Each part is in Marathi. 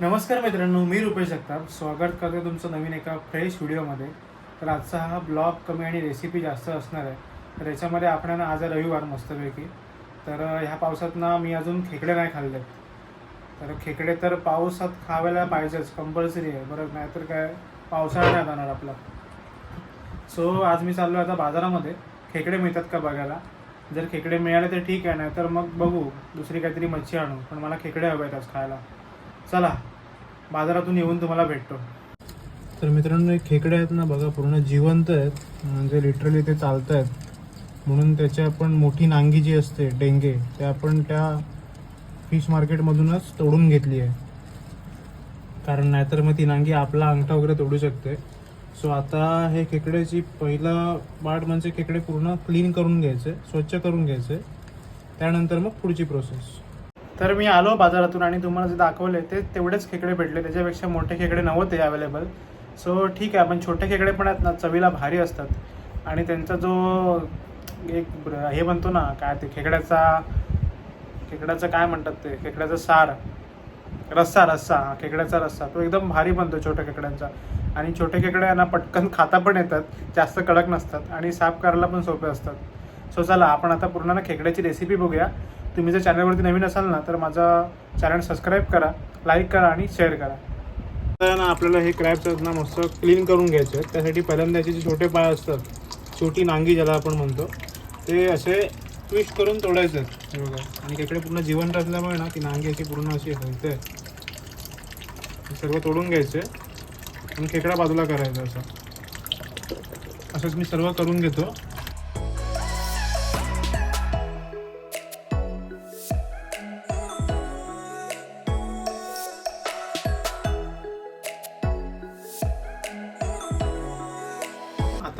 नमस्कार मित्रांनो मी रुपेश जगताप. स्वागत करतो तुमचं नवीन एका फ्रेश व्हिडिओमध्ये तर आजचा हा ब्लॉग कमी आणि रेसिपी जास्त असणार आहे. तर याच्यामध्ये आपण ना आज रविवार मस्तपैकी. तर ह्या पावसात ना मी अजून खेकडे नाही खाल्ले तर खेकडे तर पावसात खावायला पाहिजेच कंपल्सरी आहे. बरं नाहीतर काय पावसाळा नाही जाणार आपला. सो आज मी चाललो आता बाजारामध्ये. खेकडे मिळतात का बघायला? जर खेकडे मिळाले तर ठीक आहे नाही तर मग बघू. दुसरी काहीतरी मच्छी आणू. पण मला खेकडे हवे आहेत आज खायला. चला बाजारातून येऊन तुम्हाला भेटतो. तर मित्रांनो हे खेकडे आहेत ना बघा पूर्ण जिवंत आहेत. म्हणजे लिटरली ते चालत आहेत म्हणून त्याची आपण मोठी नांगी जी असते डेंगे ते आपण त्या फिश मार्केटमधूनच तोडून घेतली आहे. कारण नाहीतर मग ती नांगी आपला अंगठा वगैरे तोडू शकते. सो आता हे खेकड्याची पहिलं पार्ट म्हणजे खेकडे पूर्ण क्लीन करून घ्यायचे स्वच्छ करून घ्यायचे. त्यानंतर मग पुढची प्रोसेस तर मी आलो बाजारातून आणि तुम्हाला जे दाखवले ते तेवढेच खेकडे भेटले. त्याच्यापेक्षा मोठे खेकडे नव्हते अवेलेबल सो ठीक आहे पण छोटे खेकडे पण आहेत ना चवीला भारी असतात. आणि त्यांचा जो एक हे म्हणतो ना काय ते खेकड्याचा खेकड्याचं काय म्हणतात ते खेकड्याचा सार. रस्सा रस्सा हा, खेकड्याचा रस्सा. तो एकदम भारी बनतो छोट्या खेकड्यांचा. आणि छोटे खेकडे ना पटकन खाता पण येतात जास्त कडक नसतात आणि साफ करायला पण सोपे असतात. सो चला आपण आता पूर्ण ना खेकड्याची रेसिपी बघूया. तुम्ही जर चॅनलवरती नवीन असाल ना तर माझा चॅनल सबस्क्राईब करा लाईक करा आणि शेअर करा. तर ना आपल्याला हे क्रॅब्स आहेत ना मस्त क्लीन करून घ्यायचे आहेत त्यासाठी पहिल्यांदा याचे जे छोटे पाय असतात छोटी नांगी ज्याला आपण म्हणतो ते असे ट्विस्ट करून तोडायचे आहेत. बघा. आणि खेकडे पूर्ण जिवंत असल्यामुळे ना ती नांगी अशी पूर्ण अशी हलते सर्व तोडून घ्यायचे आणि खेकडा बाजूला करायचा असं. असंच मी सर्व करून घेतो.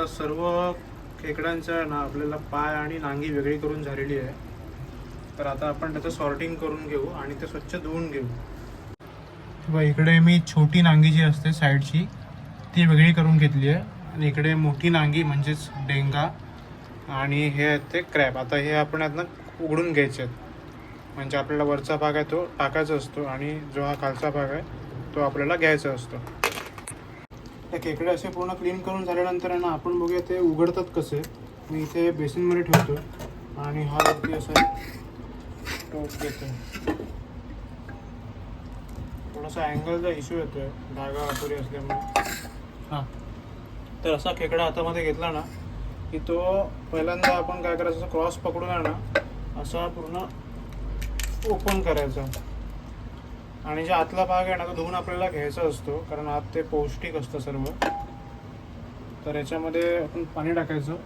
सर्व खेकड्यांच्या ना आपल्याला पाय आणि नांगी वेगळी करून झालेली आहे. तर आता आपण त्याचं सॉर्टिंग करून घेऊ आणि ते स्वच्छ धुवून घेऊ. किंवा इकडे मी छोटी नांगी जी असते साईडची ती वेगळी करून घेतली आहे. आणि इकडे मोठी नांगी म्हणजेच डेंगा आणि हे आहेत ते क्रॅप आता हे आपण यातनं उघडून घ्यायचे आहेत. म्हणजे आपल्याला वरचा भाग आहे तो टाकायचा असतो आणि जो हा खालचा भाग आहे तो आपल्याला घ्यायचा असतो. हे खेकडे असे पूर्ण क्लीन करून झाल्यानंतर आहे ना आपण बघूया ते उघडतात कसे. मी इथे बेसिनमध्ये ठेवतो आणि हा वरती असा टोप देतो थोडासा अँगलचा इश्यू येतोय. धागा अपुरी असल्यामुळे. हां. तर असा खेकडा हातामध्ये घेतला ना की तो पहिल्यांदा आपण काय करायचं क्रॉस पकडून आहे ना असा पूर्ण ओपन करायचा. आणि जे आतला भाग आहे ना तो धुवून आपल्याला घ्यायचा असतो कारण आत ते पौष्टिक असतं सर्व. तर याच्यामध्ये आपण पाणी टाकायचं.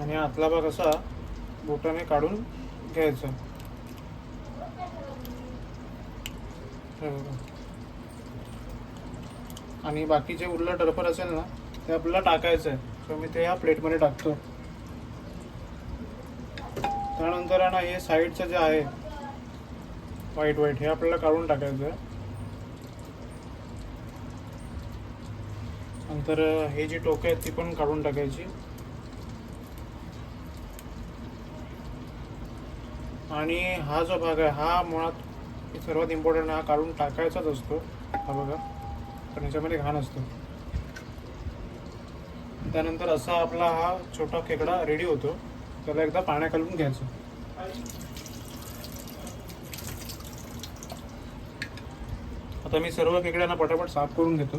आणि आतला भाग असा बोटाने काढून घ्यायचा. आणि बाकी जे उरलं टरफर असेल ना ते आपल्याला टाकायचं आहे. सो मी ते ह्या प्लेटमध्ये टाकतो. त्यानंतर आहे ना हे साईडचं जे आहे व्हाईट व्हाईट हे आपल्याला काढून टाकायचं आहे. नंतर हे जी टोकं आहेत ती पण काढून टाकायची. आणि हा जो भाग आहे हा मुळात सर्वात इम्पॉर्टंट हा काढून टाकायचाच असतो. हा बघा. पण ह्याच्यामध्ये घाण असतो. त्यानंतर असा आपला हा छोटा खेकडा रेडी होतो. त्याला एकदा पाण्या घालून घ्यायचं. आता मी सर्व खेकड्यांना पटापट साफ करून घेतो.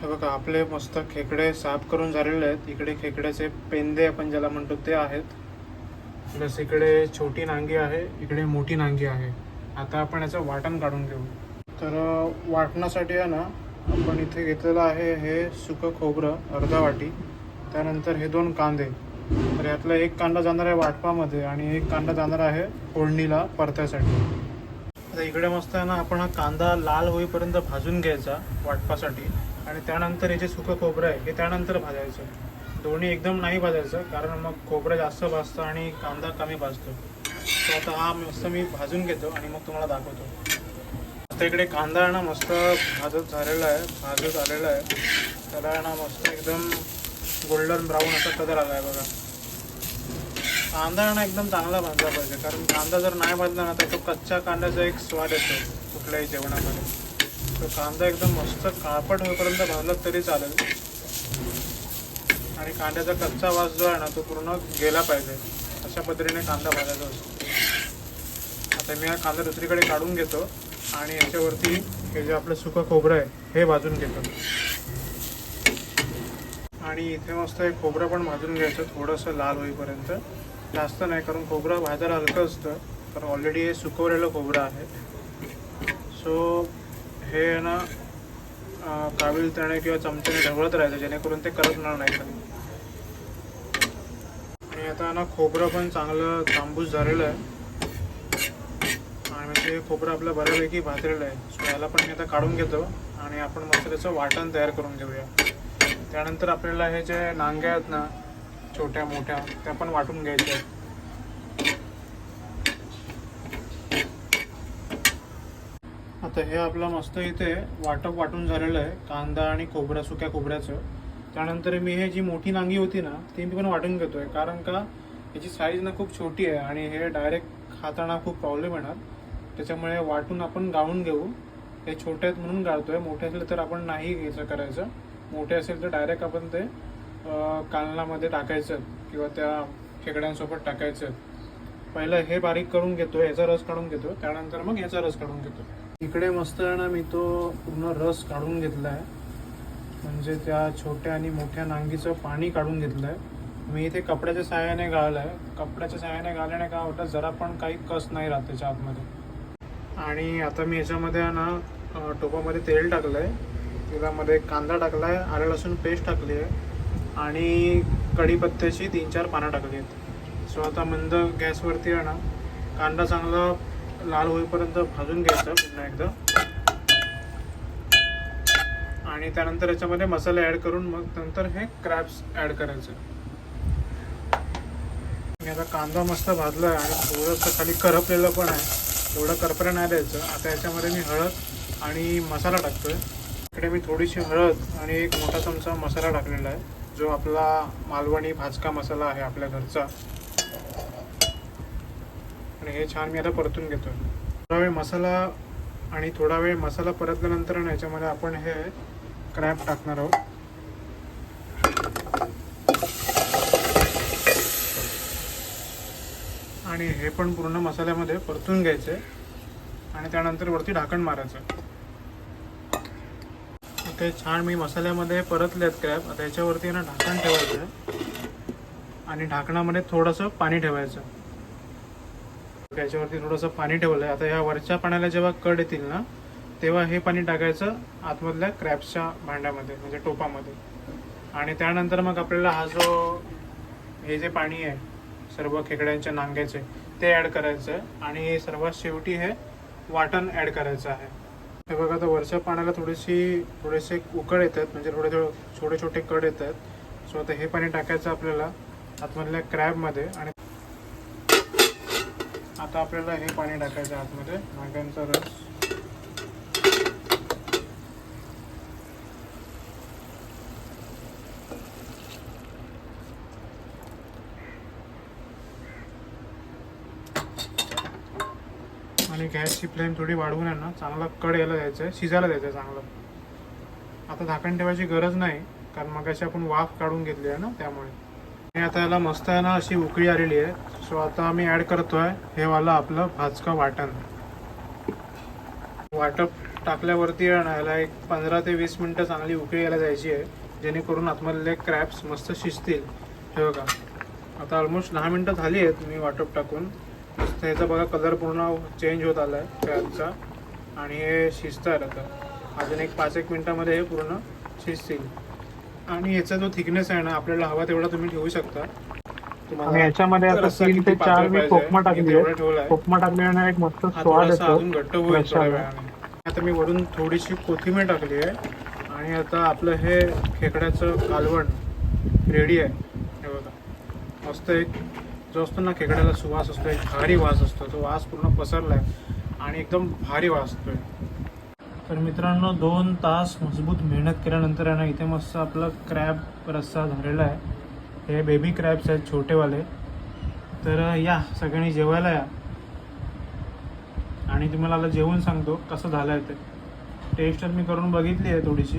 हे बघा आपले मस्त खेकडे साफ करून झालेले आहेत. इकडे खेकड्याचे पेंदे आपण ज्याला म्हणतो ते आहेत. प्लस इकडे छोटी नांगी आहे इकडे मोठी नांगी आहे. आता आपण याचं वाटण काढून घेऊ. तर वाटणासाठी आहे ना आपण इथे घेतलेलं आहे हे सुकं खोबरं अर्धा वाटी. त्यानंतर हे दोन कांदे. तर यातला एक कांदा जाणार आहे वाटपामध्ये आणि एक कांदा जाणार आहे फोडणीला परत्यासाठी. आता इकडे मस्त आहे ना आपण हा कांदा लाल होईपर्यंत भाजून घ्यायचा वाटपासाठी. आणि त्यानंतर हे जे सुकं खोबरं आहे हे त्यानंतर भाजायचं. दोन्ही एकदम नाही भाजायचं कारण मग खोबरं जास्त भाजतं आणि कांदा कमी भाजतो. तर आता हा मस्त मी भाजून घेतो आणि मग तुम्हाला दाखवतो. आता इकडे कांदा आहे ना मस्त भाजत झालेला आहे भाजत आलेला आहे. त्याला आहे ना मस्त एकदम गोल्डन ब्राऊन असा कलर आला आहे बघा. कांदा ना एकदम चांगला भाजला पाहिजे कारण कांदा जर नाही भाजला ना तर तो कच्च्या कांद्याचा एक स्वाद येतो कुठल्याही जेवणामध्ये. तो कांदा एकदम मस्त काळपट होईपर्यंत भाजला तरी चालेल. आणि कांद्याचा कच्चा वास जो आहे ना तो पूर्ण गेला पाहिजे. अशा पद्धतीने कांदा भाजायचा असतो. आता मी हा कांदा दुसरीकडे काढून घेतो. आणि याच्यावरती हे जे आपलं सुकं खोबरं आहे हे भाजून घेतो. आणि इथे मस्त हे खोबरं पण भाजून घ्यायचं थोडंसं लाल होईपर्यंत. जास्त नाही कारण खोबरं भाजायला हलकं असतं कारण ऑलरेडी हे सुकवलेलं खोबरं आहे. सो हे आहे ना अं, काविलत्याने किंवा चमच्याने ढवळत राहायचं जेणेकरून ते करपणार नाही. खाली आणि आता ना खोबरं पण चांगलं तांबूस झालेलं आहे. म्हणजे हे खोबरं आपलं बऱ्यापैकी भाजलेलं आहे. सो याला पण मी आता काढून घेतो आणि आपण मसाल्याचं वाटण तयार करून घेऊया. त्यानंतर आपल्याला हे जे नांग्या आहेत ना छोट्या मोठ्या त्या पण वाटून घ्यायच्या आहेत. आता हे आपलं मस्त इथे वाटप वाटून झालेलं आहे कांदा आणि खोबऱ्या सुक्या खोबऱ्याचं. त्यानंतर मी हे जी मोठी नांगी होती ना ती मी पण वाटून घेतोय कारण का याची साईज ना खूप छोटी आहे आणि हे डायरेक्ट खाताना खूप प्रॉब्लेम येणार. त्याच्यामुळे वाटून आपण गाळून घेऊ. हे छोटे आहेत म्हणून गाळतोय. मोठे असले तर आपण नाही घ्यायचं करायचं. मोठे असेल तर डायरेक्ट आपण ते कालनामध्ये टाकायचं किंवा त्या खेकड्यांसोबत टाकायचं. पहिलं हे बारीक करून घेतो याचा रस काढून घेतो त्यानंतर मग याचा रस काढून घेतो इकडे मस्त ना मी तो पूर्ण रस काढून घेतला आहे म्हणजे त्या छोट्या आणि मोठ्या नांगीचं पाणी काढून घेतलं आहे मी इथे कपड्याच्या सहाय्याने गाळलं आहे कपड्याच्या सहाय्याने गाळल्याने काय होतं जरा पण काही कस नाही राहत त्याच्या आतमध्ये. आणि आता मी याच्यामध्ये आहे ना टोपामध्ये तेल टाकलं आहे तेलामध्ये कांदा टाकला आहे आलं लसूण पेस्ट टाकली आहे. आणि कढीपत्त्याची तीन चार पानं टाकली आहेत. सो आता मंद गॅसवरती आहे ना कांदा चांगला लाल होईपर्यंत भाजून घ्यायचा पुन्हा एकदा. आणि त्यानंतर याच्यामध्ये मसाले ॲड करून मग नंतर हे क्रॅब्स ॲड करायचे. मी आता कांदा मस्त भाजला आहे आणि थोडंसं खाली करपलेलं पण आहे. एवढं करपलं नाही द्यायचं. आता याच्यामध्ये मी हळद आणि मसाला टाकतोय. इकडे मी थोडीशी हळद आणि एक मोठा चमचा मसाला टाकलेला आहे. जो आपला मालवणी भाजका मसाला आहे आपल्या घरचा. आणि हे छान मी आता परतून घेतो थोडा वेळ मसाला आणि थोडा वेळ मसाला परतल्यानंतर याच्यामध्ये आपण हे क्रॅप टाकणार आहोत. आणि हे पण पूर्ण मसाल्यामध्ये परतून घ्यायचे आणि त्यानंतर वरती ढाकण मारायचं. इथे छान मी मसाल्यामध्ये परतलेत क्रॅब आता याच्यावरती ना ढाकण ठेवायचं आहे. आणि ढाकणामध्ये थोडंसं पाणी ठेवायचं. त्याच्यावरती थोडंसं पाणी ठेवलं आहे आता ह्या वरच्या पाण्याला जेव्हा कड येतील ना तेव्हा हे पाणी टाकायचं आतमधल्या क्रॅब्सच्या भांड्यामध्ये म्हणजे टोपामध्ये. आणि त्यानंतर मग आपल्याला हा जो हे जे पाणी आहे सर्व खेकड्यांच्या नांग्याचे ते ॲड करायचं आहे आणि सर्वात शेवटी हे वाटण ॲड करायचं आहे. हे बघा आता वरच्या पाण्याला थोडीशी थोडेसे उकळ येतात म्हणजे थोडे थोडे छोटे छोटे कड येत आहेत सो आता हे पाणी टाकायचं आपल्याला आतमधल्या क्रॅबमध्ये आणि आता आपल्याला हे पाणी टाकायचं आतमध्ये नांग्यांचा रस. आणि गॅसची फ्लेम थोडी वाढवून आहे ना चांगला कड यायला द्यायचं आहे शिजायला द्यायचं आहे चांगलं. आता झाकण ठेवायची गरज नाही कारण मग अशी आपण वाफ काढून घेतली आहे ना त्यामुळे. आणि आता याला मस्त आहे ना अशी उकळी आलेली आहे. सो आता आम्ही ॲड करतोय हे वाला आपलं भाजकं वाटण. वाटप टाकल्यावरती आहे ना याला एक पंधरा ते वीस मिनटं चांगली उकळी यायला जायची आहे जेणेकरून आतमधले क्रॅप्स मस्त शिजतील. हे बघा. आता ऑलमोस्ट दहा मिनटं झाली आहेत मी वाटप टाकून. मस्त ह्याचा बघा कलर पूर्ण चेंज होत आला आहे क्रॅबचा आणि हे शिजत आहे आता. अजून एक पाच एक मिनटामध्ये हे पूर्ण शिजतील. आणि याचा जो थिकनेस आहे ना आपल्याला हवा तेवढा तुम्ही ठेवू शकता. आणि याच्यामध्ये आता तीन ते चार मी? कोकमा टाकली. कोकमा टाकल्याने एक मस्त स्वाद येतो. घट्ट होईल आता मी वरून थोडीशी कोथिंबीर टाकली आहे. आणि आता आपलं हे खेकड्याचं कालवण रेडी आहे. हे बघा. मस्त एक जो असतो ना खेकड्याला सुवास असतो एक भारी वास असतो तो वास पूर्ण पसरला आहे आणि एकदम भारी वास असतोय. तर मित्रांनो दोन तास मजबूत मेहनत केल्यानंतर आहे ना इथे मस्त आपलं क्रॅब रस्सा झालेला आहे. हे बेबी क्रॅब्स आहेत छोटेवाले. तर या सगळ्यांनी जेवायला या. आणि तुम्हाला आता जेवून सांगतो कसं झालं आहे ते. टेस्ट तर मी करून बघितली आहे थोडीशी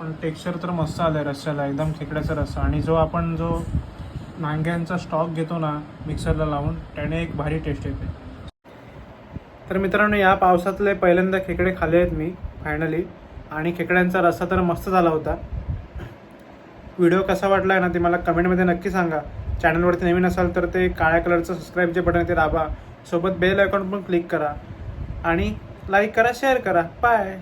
पण टेक्स्चर तर मस्त आलं आहे रस्स्याला एकदम खेकड्याचा रस्सा. आणि जो आपण जो नांग्यांचा स्टॉक घेतो ना मिक्सरला लावून त्याने एक भारी टेस्ट येते. तर मित्रांनो या पावसातले पहिल्यांदा खेकडे खाल्ले आहेत मी फायनली आणि खेकड्यांचा रस्सा तर मस्त झाला होता. व्हिडिओ कसा वाटला आहे ना ते मला कमेंटमध्ये नक्की सांगा. चॅनलवरती नवीन असाल तर ते काळ्या कलरचं सबस्क्राईब जे बटन आहे ते दाबा. सोबत बेल आयकॉन पण क्लिक करा. आणि लाईक करा शेअर करा. बाय